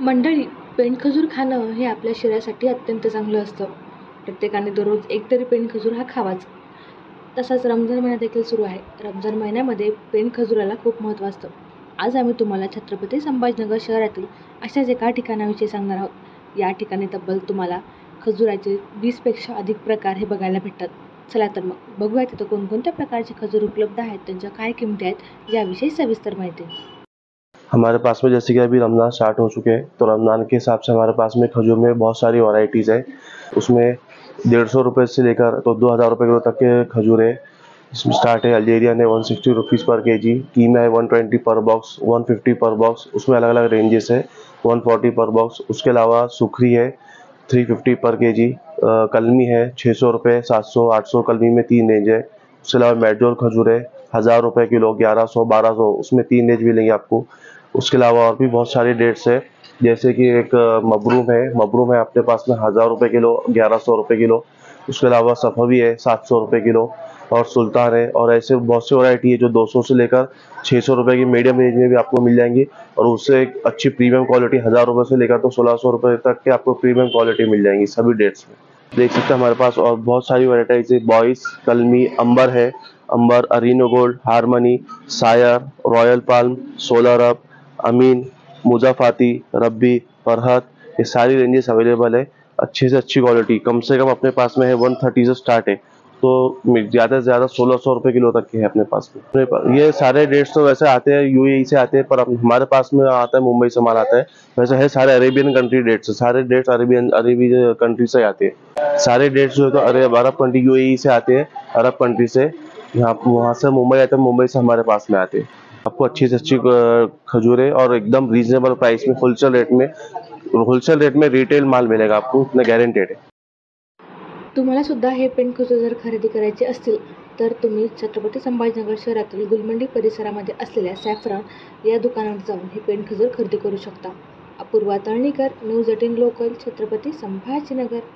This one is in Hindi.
मंडळी पेंडखजूर खाणं हे आपल्या शरीरासाठी अत्यंत चांगलं असतं. प्रत्येकाने दररोज एक तरी पेंडखजूर हा खावाच. तसाच रमजान महिना देखील सुरू आहे. रमजान महिन्यामध्ये पेंडखजुराला खूप महत्त्व असतं. आज आम्ही तुम्हाला छत्रपती संभाजीनगर शहरातील अशाच एका ठिकाणाविषयी सांगणार आहोत. या ठिकाणी तब्बल तुम्हाला खजुराचे वीसपेक्षा अधिक प्रकार हे बघायला भेटतात. चला तर मग बघूया तिथं कोणकोणत्या प्रकारचे खजूर उपलब्ध आहेत त्यांच्या काय किमती आहेत याविषयी सविस्तर माहिती. हमारे पास में, जैसे कि अभी रमज़ान स्टार्ट हो चुके हैं तो रमज़ान के हिसाब से हमारे पास में खजूर में बहुत सारी वैरायटीज़ है। उसमें डेढ़ सौ रुपये से लेकर तो दो हज़ार रुपये किलो तक के खजूर है। इसमें स्टार्ट है अल्जेरियन है वन सिक्सटी रुपीज़ पर के जी कीमा है वन ट्वेंटी पर बॉक्स वन फिफ्टी पर बॉक्स उसमें अलग अलग रेंजेस है। वन फोर्टी पर बॉक्स उसके अलावा सुखरी है थ्री फिफ्टी पर के जी कलमी है छः सौ रुपये सात सौ, आठ सौ कलमी में तीन रेंज है। उसके अलावा मेडोर खजूर है, हज़ार रुपये किलो, ग्यारह सौ, बारह सौ, उसमें तीन रेंज मिलेंगे आपको। उसके अलावा और भी बहुत सारे डेट्स है। जैसे कि एक मबरूम है। मबरूम है अपने पास में हज़ार रुपये किलो, ग्यारह सौ रुपये किलो। उसके अलावा सफ़वी है, सात सौ रुपये किलो। और सुल्तान है। और ऐसे बहुत सी वैरायटी है जो 200 से लेकर 600 सौ रुपये की मीडियम रेंज में भी आपको मिल जाएँगी। और उससे एक अच्छी प्रीमियम क्वालिटी हज़ार रुपये से लेकर तो सोलह सौ रुपये तक के आपको प्रीमियम क्वालिटी मिल जाएँगी सभी डेट्स में। देख सकते हैं हमारे पास और बहुत सारी वैरायटीज है। बॉयस कलमी अंबर है। अंबर अरिनो गोल्ड हारमनी सायर रॉयल पाल्म सोलर अप अमीन मुजाफाती रब्बी, फरहत, ये सारी रेंजेस अवेलेबल है। अच्छे से अच्छी क्वालिटी कम से कम अपने पास में है वन थर्टी से स्टार्ट है। तो ज़्यादा से ज़्यादा सोलह सौ रुपये किलो तक के है अपने पास में। ये सारे डेट्स तो वैसे आते हैं यूएई से आते हैं, पर हमारे पास में आता है, मुंबई से माल आता है। वैसे है सारे अरेबियन कंट्री डेट्स सारे डेट्स अरेबियन अरेबियन कंट्री से आते हैं। सारे डेट्स जो है तो अरब अरब कंट्री यूएई से आते हैं, अरब कंट्री से। यहाँ वहाँ से मुंबई आते हैं, मुंबई से हमारे पास में आते हैं। आपको अच्छी से अच्छी खजूरें और एकदम रीजनेबल प्राइस में होलसेल रेट में होलसेल रेट में रिटेल माल मिलेगा आपको इतना गॅरंटेड आहे तुम्हाला सुद्धा हे पेंट खजूर जर खरेदी करायचे असतील तर तुम्ही छत्रपती संभाजीनगर शहरातील गुलमंडी परिसरामध्ये असलेल्या सॅफ्रॉन या दुकानात जाऊन हे पेंट खजूर खरेदी करू शकता. Apurva Talnikar news eighteen local Chhatrapati Sambhajinagar.